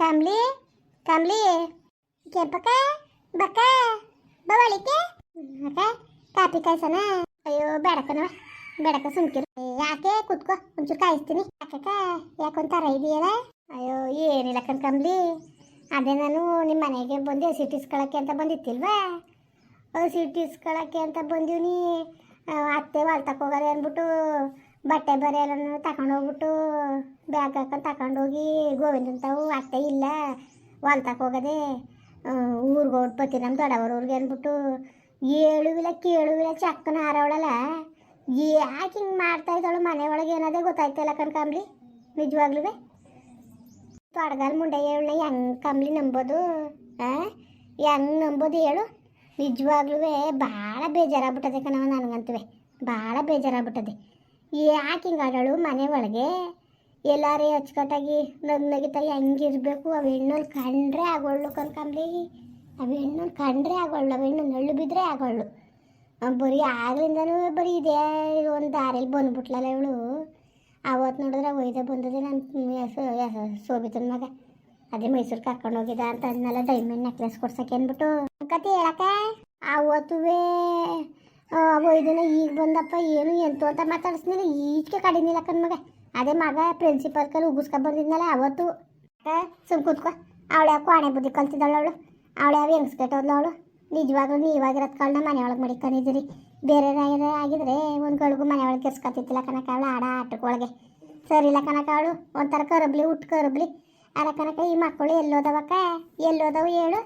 ಕಮ್ಲಿ ಕಮ್ಲಿ. ಕೆಂಪಕ್ಕ ಬಕ್ಕ ಬವಳಿಕೆ ಅಕ್ಕ ಕಾಪಿ ಕಾಯ್ಸನ ಅಯ್ಯೋ ಬೇಡಕ್ಕನವ ಬೇಡಕ್ಕ ಸುಮ್ಕಿರು. ಯಾಕೆ? ಕುತ್ಕೋ. ಒಂಚೂರು ಕಾಯಿಸ್ತೀನಿ. ಯಾಕಕ್ಕ? ಯಾಕೊಂತಾರ ಇದೆಯಲ್ಲ? ಅಯ್ಯೋ, ಏನಿಲ್ಲ ಕಣ್ ಕಮ್ಲಿ. ಅದೇ ನಾನು ನಿಮ್ಮ ಮನೆಗೆ ಬಂದು ಹಸಿ ಇಸ್ಕೊಳಕ್ಕೆ ಅಂತ ಬಂದಿತ್ತಿಲ್ವಾ? ಹಸಿ ಇಸ್ಕೊಳಕ್ಕೆ ಅಂತ ನೀ ಅತ್ತೆ ಹೊಲ್ ತಕೋಗಾರೆ ಅಂದ್ಬಿಟ್ಟು ಬಟ್ಟೆ ಬರೆ ಎಲ್ಲ ತಗೊಂಡು ಹೋಗ್ಬಿಟ್ಟು ಬ್ಯಾಗ್ ಹಾಕೊಂಡು ತಗೊಂಡೋಗಿ ಗೋವಿಂದಂತವು ಅತ್ತೆ ಇಲ್ಲ ಹೊಲ್ತಕ್ಕೆ ಹೋಗದೆ ಊರಿಗೆ ಬತ್ತಿ ನಮ್ಮ ದೊಡ್ಡವ್ರ ಊರಿಗೆ ಅಂದ್ಬಿಟ್ಟು ಏಳುವಿಲ್ಲ ಕೇಳುವಿಲ್ಲ ಚಕ್ಕನ ಹಾರವಳಲ್ಲ. ಯಾಕೆ ಹಿಂಗೆ ಮಾಡ್ತಾ ಇದ್ದಾಳು? ಮನೆ ಒಳಗೆ ಏನದೇ ಗೊತ್ತಾಯ್ತಲ್ಲ ಕಣ್ಕಂಬ್ಲಿ ನಿಜವಾಗ್ಲೂ? ತೊಡಗಾಲ್ ಮುಂಡೆ ಹೇಳ ಹೆಂಗ್ ಕಂಬ್ಲಿ ನಂಬೋದು? ಹೆಂಗ್ ನಂಬೋದು ಹೇಳು? ನಿಜವಾಗ್ಲೂ? ಭಾಳ ಬೇಜಾರಾಗ್ಬಿಟ್ಟದೆ ಕಣವ ನನಗಂತವೆ ಭಾಳ ಬೇಜಾರಾಗ್ಬಿಟ್ಟದೆ. ಯಾಕೆ ಹಿಂಗೆ ಆಡಳು ಮನೆ ಒಳಗೆ ಎಲ್ಲಾರೇ ಅಚ್ಚುಕಟ್ಟಾಗಿ ನಗ್ ನಗಿತಾ ಹೆಂಗಿರ್ಬೇಕು ಅವು ಹೆಣ್ಣಲ್ಲಿ ಕಂಡ್ರೆ ಆಗೋಳು ಕನ್ಕಂಬ್ರಿ ಅವು ಹೆಣ್ಣಲ್ಲಿ ಕಂಡ್ರೆ ಆಗೋಳು ಅವು ಹೆಣ್ಣು ನಳ್ಳು ಬಿದ್ದರೆ ಆಗೋಳು ಅವ್ನ್ ಬರೀ ಆಗ್ಲಿಂದನೂ ಬರೀ ಇದೇ ಒಂದು ದಾರಿಯಲ್ಲಿ ಬಂದ್ಬಿಟ್ಲಲ್ಲ ಇವಳು. ಆವತ್ತು ನೋಡಿದ್ರೆ ಒಯ್ದ ಬಂದದೆ ನನ್ನ ಸೋಬಿತನ ಮಗ. ಅದೇ ಮೈಸೂರು ಕರ್ಕೊಂಡು ಹೋಗಿದ್ದ ಅಂತ ಅದನ್ನೆಲ್ಲ ಡೈಮಂಡ್ ನೆಕ್ಲೆಸ್ ಕೊಡ್ಸಕ್ಕೆ ಅಂದ್ಬಿಟ್ಟು. ಕತೆ ಹೇಳಕ್ಕ? ಅವತ್ತುವೇ ಇದನ್ನ ಈಗ ಬಂದಪ್ಪ, ಏನು ಎಂತು ಅಂತ ಮಾತಾಡಿಸ್ನಿಲ್ಲ ಈಚೆಗೆ ಕಡಿಮೆ ಕಣ್ ಮಗ. ಅದೇ ಮಗ ಪ್ರಿನ್ಸಿಪಲ್ ಕಲ್ ಉಗಿಸ್ಕೊಂಡ್ ಬಂದಿದ್ನಲ್ಲ, ಅವತ್ತು. ಸುಮ್ ಕೂತ್ಕೊ. ಅವಳು ಯಾಕೋ ಹಣೆ ಬುದ್ಧಿ ಕಲ್ತಿದ್ದಾಳು ಅವಳು. ಅವಳು ಯಾವ ಹೆಂಗ್ಸ್ಕೆಟ್ಟೋದ್ಲು ಅವಳು. ನಿಜವಾಗ್ಲೂ ನೀವಾಗಿರೋದು ಕಾಳನ್ನ ಮನೆ ಒಳಗೆ ಮಡಿಕೊಂಡಿದ್ದೀರಿ ಬೇರೆ ಆಗಿದ್ರೆ ಒಂದು ಗಳಿಗೂ ಮನೆ ಒಳಗೆ ಕೆರ್ಸ್ಕೊತಿತ್ತಿಲ್ಲ ಕನಕ ಅವಳು ಆಡ ಆಟಕ್ಕೊಳಗೆ ಸರಿ ಇಲ್ಲ ಕನಕ ಅವಳು. ಒಂಥರ ಕರಬ್ಲಿ ಉಟ್ಟು ಕರಬ್ಲಿ. ಅಲ್ಲ ಕನಕ ಈ ಮಕ್ಕಳು ಎಲ್ಲೋದವಕ್ಕ? ಎಲ್ಲೋದವು ಹೇಳು.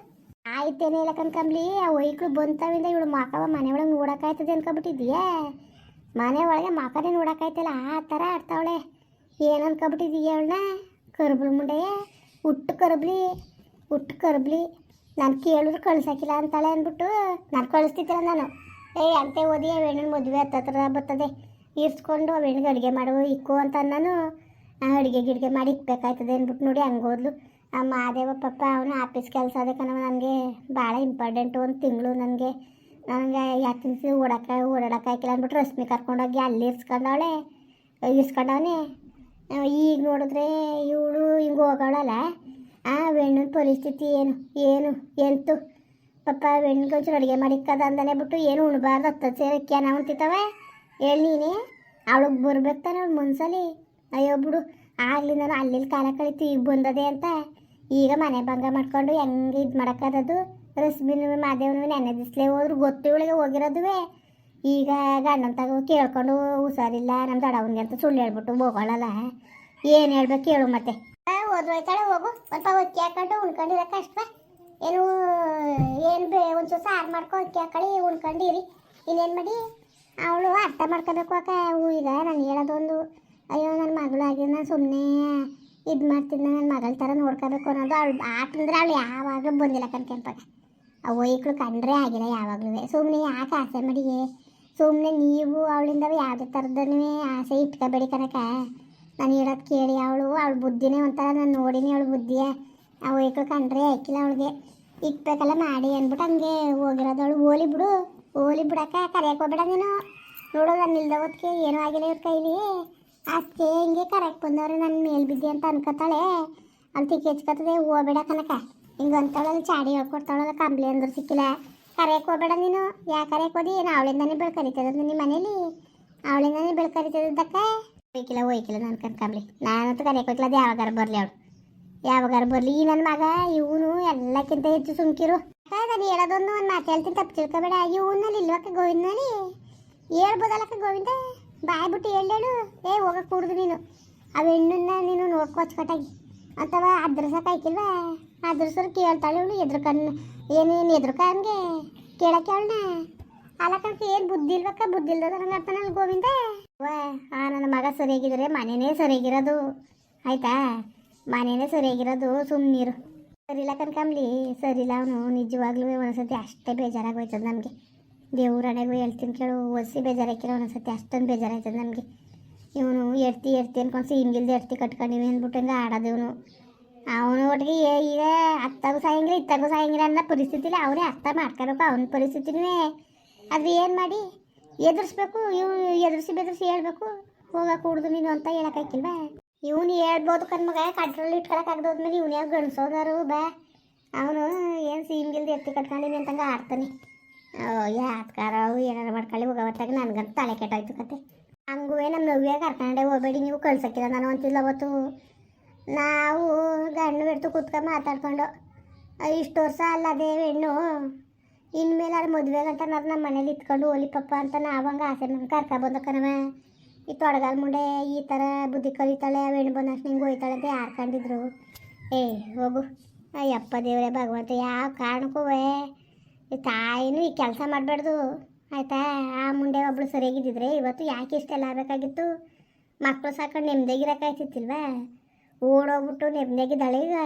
ಆಯ್ತೇನೆ ಇಲ್ಲ ಕನ್ಕಂಬ್ಲಿ ಆ ವೈಕ್ಳು ಬಂತವಿಂದ ಇವಳು ಮಕವ ಮನೆ ಒಳಗೆ ನೋಡೋಕ್ಕಾಯ್ತದೆ ಅನ್ಕೊಬಿಟ್ಟಿದ್ಯಾ ಮನೆ ಒಳಗೆ ಮಕನೇ ನೋಡೋಕ್ಕಾಯ್ತಲ್ಲ, ಆ ಥರ ಆಡ್ತಾವಳೆ. ಏನು ಅನ್ಕೊಬಿಟ್ಟಿದೀಯ ಅವಳನ್ನ? ಕರ್ಬಲ್ ಮುಂಡೆಯ? ಉಟ್ಟು ಕರ್ಬ್ಲಿ ಉಟ್ಟು ಕರ್ಬ್ಲಿ. ನಾನು ಕೇಳಿದ್ರು ಕಳ್ಸಾಕಿಲ್ಲ ಅಂತಾಳೆ ಅಂದ್ಬಿಟ್ಟು, ನಾನು ಕಳಿಸ್ತಿದ್ದಿಲ್ಲ ನಾನು. ಏ ಅಂತೆ ಓದಿ, ಆ ಹೆಣ್ಣಿನ ಮದುವೆ ಹತ್ತತ್ರ ಬರ್ತದೆ. ಇರ್ಸ್ಕೊಂಡು ಆ ಹೆಣ್ಣಿಗೆ ಅಡುಗೆ ಮಾಡುವ ಇಕ್ಕು ಅಂತ ನಾನು. ಅಡುಗೆ ಗಿಡಿಗೆ ಮಾಡಿ ಇಕ್ಬೇಕಾಯ್ತದೆ ಅಂದ್ಬಿಟ್ಟು ನೋಡಿ ಹಂಗೆ ಹೋದ್ಲು. ಆ ಮಾದೇವ ಪಪ್ಪ ಅವನು ಆಫೀಸ್ ಕೆಲಸ ಅದಕ್ಕೆ ನನಗೆ ಭಾಳ ಇಂಪಾರ್ಟೆಂಟು ಒಂದು ತಿಂಗಳು ನನಗೆ. ನನಗೆ ಯಾಕೆ ತಿನ್ಸಿ ಓಡಾಕ ಓಡಾಡೋಕ್ಕಾಗಿಲ್ಲ ಅಂದ್ಬಿಟ್ಟು ರಶ್ಮಿ ಕರ್ಕೊಂಡೋಗಿ ಅಲ್ಲಿ ಇರ್ಸ್ಕೊಂಡವಳೆ, ಇರ್ಸ್ಕೊಂಡವನೆ. ಈಗ ನೋಡಿದ್ರೆ ಇವಳು ಹಿಂಗೆ ಹೋಗೋಳಲ್ಲ? ಆ ಹೆಣ್ಣಿನ ಪರಿಸ್ಥಿತಿ ಏನು? ಏನು? ಎಂತು? ಪಪ್ಪ ಹೆಣ್ಣಿಗೆ ಒಂಚೂರು ಅಡುಗೆ ಮಾಡಿಕ್ಕದ ಅಂದನೆ ಬಿಟ್ಟು ಏನು ಉಣ್ಬಾರ್ದು ಹತ್ತ ಸೇರಕ್ಕೆ ನಾವು ತಿಂತಾವೆ ಹೇಳಿ ನೀನೆ, ಅವಳಿಗೆ ಬರ್ಬೇಕು ಅವ್ಳು ಮನ್ಸಲ್ಲಿ. ಅಯ್ಯೋ ಬಿಡು ಆಗಲಿ ನಾನು ಅಲ್ಲಿ ಕಾಲ ಕಳಿತು, ಈಗ ಬಂದದೆ ಅಂತ. ಈಗ ಮನೆ ಭಂಗ ಮಾಡ್ಕೊಂಡು ಹೆಂಗೆ ಇದು ಮಾಡೋಕ್ಕದದು ರಶ್ಮಿನೂ ಮಾದೇವನು ನೆನೆ ದಿಸ್ಲೇ ಹೋದ್ರು, ಗೊತ್ತು ಇವಳಿಗೆ ಹೋಗಿರೋದುವೆ. ಈಗ ಗಂಡನ ತಗೋ ಕೇಳ್ಕೊಂಡು ಹುಷಾರಿಲ್ಲ ನಮ್ಮ ದಡವನಿಗೆ ಅಂತ ಸುಳ್ಳು ಹೇಳ್ಬಿಟ್ಟು ಹೋಗೋಳಲ್ಲ ಏನು ಹೇಳ್ಬೇಕು ಕೇಳು ಮತ್ತೆ. ಓದೋಯ್ತಾಳೆ ಹೋಗು. ಸ್ವಲ್ಪ ಒಕ್ಕಿ ಹಾಕೊಂಡು ಉಣ್ಕೊಂಡಿರ ಕಷ್ಟ ಏನು ಏನು ಬೇ, ಒಂಚೂರು ಸಾರು ಮಾಡ್ಕೊ ಒಕ್ಕಿ ಹಾಕೊಳ್ಳಿ, ಉಣ್ಕೊಂಡಿರಿ. ಇನ್ನೇನು ಮಾಡಿ? ಅವಳು ಅರ್ಥ ಮಾಡ್ಕೋಬೇಕು ಅಕ್ಕ. ಈಗ ನಾನು ಹೇಳೋದೊಂದು, ಅಯ್ಯೋ ನನ್ನ ಮಗಳು ಆಗಿ ನಾನು ಸುಮ್ಮನೆ ಇದು ಮಾಡ್ತೀನಿ ನನ್ನ ಮಗಳ ಥರ ನೋಡ್ಕೋಬೇಕು ಅನ್ನೋದು ಅವಳು ಆಟಂದ್ರೆ ಅವಳು ಯಾವಾಗಲೂ ಬಂದಿಲ್ಲ ಕಣ್ಕೆಂಪಾಗ ಆ ವೈಕ್ಳು ಕಂಡ್ರೆ ಆಗಿಲ್ಲ ಯಾವಾಗಲೂ. ಸುಮ್ಮನೆ ಯಾಕೆ ಆಸೆ ಮಡಿಗೆ? ಸುಮ್ಮನೆ ನೀವು ಅವಳಿಂದ ಯಾವುದೇ ಥರದೂ ಆಸೆ ಇಟ್ಕೋಬೇಡಿ ಕನಕ ನಾನು ಹೇಳೋದು ಕೇಳಿ ಅವಳು ಅವಳು ಬುದ್ಧಿನೇ ಒಂಥರ ನಾನು ನೋಡಿನಿ ಅವಳು ಬುದ್ಧಿಯ. ಆ ವೈಕ್ಳು ಕಂಡ್ರೆ ಆಯ್ಕಿಲ್ಲ ಅವಳಿಗೆ. ಇಕ್ಬೇಕಲ್ಲ ಮಾಡಿ ಅಂದ್ಬಿಟ್ಟು ಹಂಗೆ ಹೋಗಿರೋದು ಅವಳು. ಓಲಿ ಬಿಡು ಓಲಿ ಬಿಡಕ್ಕ ಕರೆಯಕ್ಕೆ ಹೋಗ್ಬೇಡ ನೀನು. ನೋಡೋದು ನಾನು ಹೊತ್ತಿಗೆ ಏನೂ ಆಗಿಲ್ಲ ಇವ್ರ ಕೈಲಿ. ಅದಕ್ಕೆ ಹಿಂಗೆ ಕರೆಕ್ಟ್ ಬಂದವ್ರೆ ನನ್ನ ಮೇಲೆ ಬಿದ್ದೆ ಅಂತ ಅನ್ಕೋತಾಳೆ. ಅಲ್ಲಿ ತಿಕ್ಕಿ ಹೆಚ್ಕೊತದೆ ಹೋಗ್ಬೇಡ ಕನಕ. ಹಿಂಗೆ ಅಂತವಳಲ್ಲಿ ಚಾಡಿ ಹೇಳ್ಕೊಡ್ತಾಳಲ್ಲ ಕಂಬ್ಲಿ ಅಂದ್ರೆ ಸಿಕ್ಕಿಲ್ಲ. ಕರೆಯಕ್ಕೆ ಹೋಗ್ಬೇಡ ನೀನು. ಯಾಕೆ ಕರೆಯಕ್ಕೆ ಹೋದಿ? ಏನು ಅವಳಿಂದಾನೇ ಬೆಳ್ ಕರಿತದ ನಿಮ್ಮ ಮನೇಲಿ? ಅವಳಿಂದಾನೇ ಬೆಳ್ ಕರಿತದಕ್ಕ ಹೋಯ್ಕಿಲ್ಲ ಹೋಯ್ಕಿಲ್ಲ ನಾನು ಕನ್ಕಂಬ್ಲಿ ನಾನಂತೂ ಕರೆಯಕ್ಕೆ ಹೋಯ್ಕಿಲ್ಲ, ಅದು ಯಾವಾಗಾರ ಬರಲಿ ಅವಳು. ಯಾವಾಗಾರ ಬರಲಿ ಈ ನನ್ನ ಮಗ, ಇವನು ಎಲ್ಲಕ್ಕಿಂತ ಹೆಚ್ಚು ಸುಮ್ಕಿರು. ನಾನು ಹೇಳೋದೊಂದು ಒಂದು ಮಾತು ಹೇಳ್ತೀನಿ, ತಪ್ಪು ತಿಳ್ಕೊಬೇಡ. ಇವನಲ್ಲಿ ಇಲ್ವಕ್ಕ ಗೋವಿಂದನಲ್ಲಿ? ಹೇಳ್ಬೋದಲ್ಲಕ್ಕ ಗೋವಿಂದ? ಬಾಯ್ ಬಿಟ್ಟು ಹೇಳೇಳು ಏ ಹೋಗಕ್ಕೆ ಕೂಡ್ದು ನೀನು. ಅವು ಹೆಣ್ಣನ್ನ ನೀನು ನೋಡ್ಕೊ ಅಂತವ ಅಥವಾ ಅದ್ರಸಕ್ಕೆ ಆಯ್ಕಿಲ್ವಾ ಅದ್ರಸರು ಕೇಳ್ತಾಳೆ ಇವಳು ಕಣ್ಣು ಏನೇನು ಎದ್ರಕ ಹಂಗೆ ಕೇಳಕ್ಕೆ ಅವಳನ್ನ? ಅಲ್ಲಕ್ಕಂತ ಏನು ಬುದ್ಧಿ ಇಲ್ವಕ್ಕ? ಬುದ್ಧಿ ಇಲ್ದದ ನಂಗೆ ಗೋವಿಂದ? ವಾ ಆ ನನ್ನ ಮಗ ಸರಿಯಾಗಿದ್ರೆ ಮನೆನೇ ಸರಿಯಾಗಿರೋದು. ಆಯ್ತಾ? ಮನೆನೇ ಸರಿಯಾಗಿರೋದು ಸುಮ್ಮನಿರು ಸರಿಲ್ಲ ಕನ್ಕಂಬ್ಲಿ ಸರಿಲ್ಲ ಅವನು ನಿಜವಾಗ್ಲೂ ಒಂದ್ಸತಿ ಅಷ್ಟೇ ಬೇಜಾರಾಗೋಯ್ತದ ನಮಗೆ. ದೇವ್ರಣೆಗೂ ಹೇಳ್ತೀನಿ ಕೇಳು, ಒಸಿ ಬೇಜಾರಾಕಿರೋ ಒಂದೊಂದ್ಸತಿ ಅಷ್ಟೊಂದು ಬೇಜಾರಾಯ್ತದೆ ನಮಗೆ. ಇವನು ಎಡ್ತಿ ಎಡ್ತಿ ಅನ್ಕೊಂಡು ಹಿಂಗಿಲ್ದೆ ಎಡ್ತಿ ಕಟ್ಕೊಂಡಿವಿ ಅಂದ್ಬಿಟ್ಟು ಹಂಗೆ ಆಡೋದು ಇವನು. ಅವನು ಒಟ್ಟಿಗೆ ಏ ಈಗ ಅತ್ತಾಗೂ ಸಾಯಂಗಿಲ್ಲ ಇತ್ತಾಗೂ ಸಾಯಂಗಿಲ್ಲ ಅನ್ನೋ ಪರಿಸ್ಥಿತಿಲಿ ಅವನೇ ಅರ್ಥ ಮಾಡ್ಕೋಬೇಕು, ಅವನ ಪರಿಸ್ಥಿತಿನೇ ಅದು ಏನು ಮಾಡಿ? ಎದುರಿಸ್ಬೇಕು ಇವನು ಎದುರಿಸಿ ಬೆದರಿಸಿ ಹೇಳ್ಬೇಕು ಹೋಗಕ್ಕೆ ಕೂಡ್ದು ನೀನು ಅಂತ ಹೇಳಕ್ಕಾಗಿಲ್ವಾ ಇವನು ಹೇಳ್ಬೋದು ಕಣ್ಮಗ ಕಂಟ್ರೋಲ್ ಇಟ್ಕೊಳಕ್ ಆಗದೋದ್ಮೇಲೆ ಇವನು ಯಾವ ಗಣಸೋದಾರು ಬಾ. ಅವನು ಏನು ಸೀಮ್ಗಿಲ್ದು ಎತ್ತಿ ಕಟ್ಕೊಂಡಿನಿ ಅಂತಂಗೆ ಆಡ್ತಾನೆ. ಯಾತ್ಕಾರ ಅವು ಏನಾರು ಮಾಡ್ಕೊಳ್ಳಿ ಹೋಗೋವತ್ತಾಗ ನನಗಂತ ತಲೆ ಕೆಟ್ಟೋಯ್ತು ಕತೆ. ಹಂಗುವೆ ನಮ್ಮ ನವ್ಯ ಕರ್ಕೊಂಡೆ ಹೋಗಬೇಡಿ, ನೀವು ಕಳ್ಸಕ್ಕಿಲ್ಲ ನಾನು ಅಂತಿಲ್ಲ ಅವತ್ತು. ನಾವು ಗಂಡು ಬಿಡ್ತು ಕೂತ್ಕೊಂಡು ಮಾತಾಡ್ಕೊಂಡು ಇಷ್ಟು ವರ್ಷ ಅಲ್ಲದೆ ಹೆಣ್ಣು ಇನ್ಮೇಲೆ ಅವ್ರ ಮದುವೆ ಗಂಟ ನಾನು ನಮ್ಮ ಮನೇಲಿ ಇತ್ಕೊಂಡು ಹೋಲಿ ಪಪ್ಪ ಅಂತ ನಾವು ಹಂಗೆ ಆಸೆ ಮಾಡಿ ಕರ್ಕ ಬಂದ ಈ ತೊಡಗಾಲ ಮುಂಡೆ ಈ ಥರ ಬುದ್ಧಿ ಕಲಿತಾಳೆ ಆ ಹೆಣ್ಣು ಬಂದಷ್ಟು ಹಿಂಗೆ ಹೋಯ್ತಾಳೆ ಅಂತ ಯಾರು ಕಂಡಿದ್ರು. ಏ, ಹೋಗು. ಅಯ್ಯಪ್ಪ ದೇವರೇ ಭಗವಂತ, ಯಾವ ಕಾರಣಕ್ಕೂ ಈ ತಾಯಿನೂ ಈ ಕೆಲಸ ಮಾಡಬಾರ್ದು. ಆಯ್ತಾ? ಆ ಮುಂಡೆ ಒಬ್ಳು ಸರಿಯಾಗಿದ್ದಿದ್ರೆ ಇವತ್ತು ಯಾಕೆ ಇಷ್ಟೆಲ್ಲ ಆಗಬೇಕಾಗಿತ್ತು? ಮಕ್ಕಳು ಸಾಕೊಂಡು ನೆಮ್ಮದಿಗಿರಕ್ಕಾಯ್ತಿತ್ತಿಲ್ವಾ ಓಡೋಗ್ಬಿಟ್ಟು ನೆಮ್ಮದಿಯಾಗಿದ್ದಾಳೆ ಈಗ.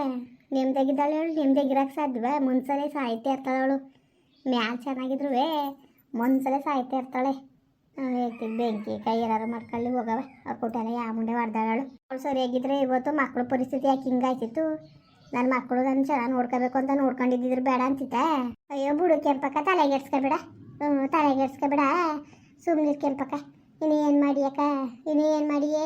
ನೆಮ್ಮದಿಯಾಗಿದ್ದಾಳೆ ಅವಳು ನೆಮ್ಮದಿಯಾಗಿರಕ್ಕೆ ಸಾಧ್ಯವ ಮುಂದ್ಸಲ ಸಾಯ್ತಾ ಇರ್ತಾಳೆ ಅವಳು. ಮ್ಯಾಲ್ ಚೆನ್ನಾಗಿದ್ರು ಮುಂದ್ಸಲ ಸಾಯ್ತಾ ಇರ್ತಾಳೆ. ಬೆಂಕಿ ಕೈ ಏನಾರು ಮಾಡ್ಕೊಳ್ಳಿ ಹೋಗವ ಆ ಕೊಟ್ಟೆಲ್ಲ ಯಾವ ಮುಂಡೆ ಹೊಡೆದಾಳು ಅವಳು. ಸರಿಯಾಗಿದ್ರೆ ಇವತ್ತು ಮಕ್ಕಳ ಪರಿಸ್ಥಿತಿ ಯಾಕೆ ಹಿಂಗಾಯ್ತಿತ್ತು? ನನ್ನ ಮಕ್ಕಳು ನನ್ನ ಚೆನ್ನಾಗಿ ನೋಡ್ಕೋಬೇಕು ಅಂತ ನೋಡ್ಕೊಂಡಿದ್ದಿದ್ರು ಬೇಡ ಅಂತಿತ್ತ ಅಯ್ಯೋ ಬುಡು ಕೆಂಪಕ್ಕ ತಲೆಗೆಡ್ಸ್ಕೊಬೇಡ ಹ್ಞೂ ತಲೆಗೆಡ್ಸ್ಕೊಬೇಡ ಸುಮ್ಮನೆ ಕೆಂಪಕ್ಕ. ಏನು ಮಾಡಿಯಕ್ಕ ಇನ್ನೇನು ಮಾಡಿಯೇ?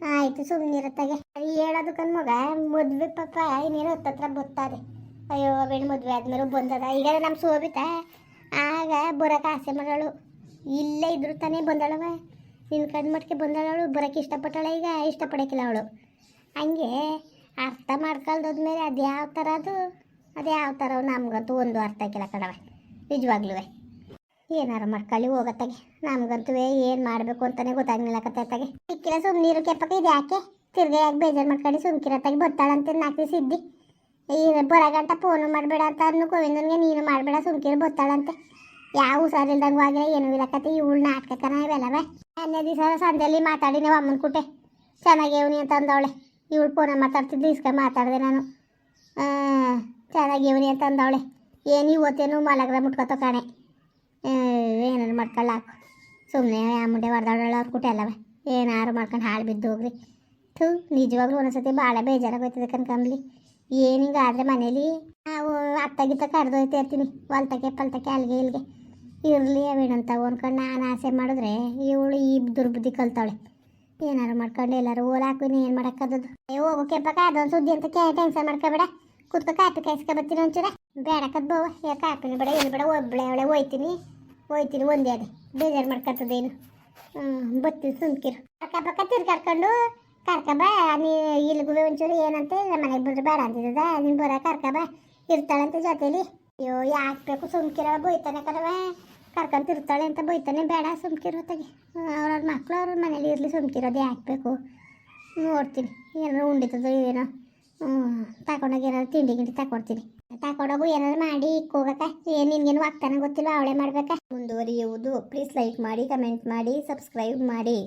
ಆಯಿತು ಸುಮ್ಮನಿರತ್ತಾಗೆ ಹೇಳೋದಕ್ಕನ್ ಮಗ, ಮದ್ವೆ ಪಾಪ ಇನ್ನೇನು ಹತ್ತತ್ರ ಬತ್ತದೆ. ಅಯ್ಯೋ, ಬೇಡ, ಮದುವೆ ಆದ್ಮೇಲೆ ಬಂದದ. ಈಗ ನಮ್ಮ ಸೋಬಿತ. ಆಗ ಬರೋಕೆ ಆಸೆ ಮಾಡೋಳು ಇಲ್ಲೇ ಇದ್ರು ತಾನೇ ಬಂದಳವ. ನಿನ್ನ ಕಣ್ಮಟ್ಗೆ ಬಂದಳವಳು ಬರೋಕೆ ಇಷ್ಟಪಟ್ಟಳ ಈಗ ಇಷ್ಟಪಡೋಕ್ಕಿಲ್ಲ ಅವಳು. ಹಂಗೆ ಅರ್ಥ ಮಾಡ್ಕೊಳ್ದೋದ್ಮೇಲೆ ಅದು ಯಾವ ಥರ ಅದು ಅದು ಯಾವ ಥರ ನಮಗಂತೂ ಒಂದು ಅರ್ಥ ಆಗಿಲ್ಲ ಕಣವೆ ನಿಜವಾಗ್ಲೂ ಏನಾರು ಮಾಡ್ಕೊಳ್ಳಿ ಹೋಗತ್ತಾಗೆ. ನಮಗಂತೂ ಏನು ಮಾಡಬೇಕು ಅಂತಲೇ ಗೊತ್ತಾಗ್ಲಿಲ್ಲ ಕತ್ತಾಗೆ ಸುಮ್ಮನೆ ನೀರು ಕೆಪ್ಪಕ್ಕೆ. ಇದು ಯಾಕೆ? ತಿರ್ಗಿ ಯಾಕೆ ಬೇಜಾರು ಮಾಡ್ಕೊಂಡು ಸುಮ್ಕಿರತ್ತಾಗೆ ಬರ್ತಾಳಂತ ನಾಲ್ಕು ಸಿದ್ದಿ ಈ ಬರಗಂಟ ಫೋನು ಮಾಡಬೇಡ ಅಂತ ಅನ್ನು ಗೋವಿಂದನಿಗೆ. ನೀನು ಮಾಡಬೇಡ ಸುಮ್ಕಿರು ಬತ್ತಾಳಂತೆ ಯಾವ ಹುಷಾರಿಲ್ದಂಗೆ ಆಗಿಲ್ಲ, ಏನೂ ಇಲ್ಲ ಕತೆ. ಇವಳು ನಾಟಕನ ಇವೆಲ್ಲವೇ ಅನ್ನೇ ದಿವಸ ಸಂಜೆಯಲ್ಲಿ ಮಾತಾಡಿ ನಾವು ಅಮ್ಮನ ಕುಟೆ. ಚೆನ್ನಾಗೇವ್ನಿ ಅಂತ ಅಂದವಳೆ. ಇವಳು ಫೋನ ಮಾತಾಡ್ತಿದ್ಲು ಇಸ್ಕ ಮಾತಾಡಿದೆ ನಾನು. ಆ, ಚೆನ್ನಾಗೇವ್ನಿ ಅಂತ ಅಂದವಳೆ. ಏನು ಇವತ್ತೇನು ಮಲಗ್ರ ಮುಟ್ಕೊತ ಕಾಣೆ. ಏನಾರು ಮಾಡ್ಕೊಳ್ಳ ಸುಮ್ಮನೆ ಆ ಮುಂಡೆ ಹೊಡೆದಾಡೋಳ ಅವ್ರ ಕೂಟ ಅಲ್ಲವೆ. ಏನಾರು ಮಾಡ್ಕೊಂಡು ಹಾಳು ಬಿದ್ದು ಹೋಗ್ರಿ. ಥೂ ನಿಜವಾಗ್ಲೂ ಒಂದೊಂದ್ಸತಿ ಭಾಳ ಬೇಜಾರಾಗೋಯ್ತದೆ ಕನ್ಕಂಬ್ಲಿ ಏನು ಹಿಂಗಾದ್ರೆ ಮನೇಲಿ? ನಾವು ಅತ್ತಗಿತ್ತ ಕರೆದೊಯ್ತಾ ಇರ್ತೀನಿ. ಹೊಲ್ತಕ್ಕೆ ಪಲ್ತಕ್ಕೆ ಅಲ್ಲಿಗೆ ಇಲ್ಲಿಗೆ ಇರಲಿ ಅವೇನಂತ ಅನ್ಕೊಂಡು ನಾನು ಆಸೆ ಮಾಡಿದ್ರೆ ಇವಳು ಈ ದುರ್ಬುದ್ಧಿ ಕಲ್ತಾವಳೆ ಏನಾರು ಮಾಡ್ಕೊಂಡು ಎಲ್ಲಾರು ನೀನು ಏನು ಮಾಡೋಕ್ಕದದು ಅಯ್ಯೋ ಹೋಗೋಕೆ ಕೆಪ್ಪಕ್ಕ ಅದೊಂದು ಸುದ್ದಿ ಅಂತ ಕೇಳಿ ಟೆನ್ಷನ್ ಮಾಡ್ಕೊಬೇಡ. ಕುತ್ಕೊ ಕಾಪಿ ಕಾಯಿಸ್ಕೊ ಬರ್ತೀನಿ ಒಂಚೂರ. ಬೇಡಕ್ಕದ್ ಬೋವ ಯಾ ಕಾಪಿನ ಬೇಡ, ಏನು ಬೇಡ ಒಬ್ಬಳೆ ಅವಳೆ ಹೋಯ್ತೀನಿ. ಹೋಯ್ತೀನಿ ಒಂದೇ ಅದೇ, ಬೇಜಾರು ಮಾಡ್ಕೊತದೇನು ಹ್ಞೂ ಬರ್ತೀನಿ ಸುಮ್ಕಿರು. ಅಕ್ಕ ಪಕ್ಕ ತಿರ್ಗಾಡ್ಕೊಂಡು ಕರ್ಕಬ ನೀ ಇಲ್ಲಿಗೂ ಒಂಚೂರು ಏನಂತೆ? ಮನೆಗೆ ಬಿಡ್ರಿ ಬೇಡ ಅಂತಿದ್ದದ, ನೀನು ಬರ ಕರ್ಕಬ ಇರ್ತಾಳಂತ ಜೊತೇಲಿ. ಅಯ್ಯೋ, ಯಾಕೆ ಬೇಕು ಸುಮ್ಕಿರ ಬೈತಾನೆ ಕರವ ಕರ್ಕೊಂಡ್ ತಿರ್ತಾಳೆ ಅಂತ ಬೈತಾನೆ. ಬೇಡ, ಸುಮ್ಕಿರೋ ತಗೆ ಅವ್ರವ್ರ ಮಕ್ಕಳು ಅವ್ರ ಮನೇಲಿ ಇರಲಿ, ಸುಮ್ಕಿರೋದು ಯಾಕೆ ಬೇಕು ನೋಡ್ತೀನಿ. ಏನಾರು ಉಂಡಿತದೋ ಏನೋ. ತಗೊಂಡೋಗಿ ಏನಾದ್ರು ತಿಂಡಿ ಗಿಂಡಿ ತಗೊಡ್ತೀನಿ ತಗೊಂಡೋಗು ಏನಾದ್ರು ಮಾಡಿ ಇಕ್ಕೋಗಕ್ಕ. ಏನು ನಿನ್ಗೇನು ಆಗ್ತಾನೆ ಗೊತ್ತಿಲ್ಲ ಅವಳೇ ಮಾಡ್ಬೇಕಾ? ಮುಂದುವರಿಯುವುದು. ಪ್ಲೀಸ್ ಲೈಕ್ ಮಾಡಿ ಕಮೆಂಟ್ ಮಾಡಿ ಸಬ್ಸ್ಕ್ರೈಬ್ ಮಾಡಿ.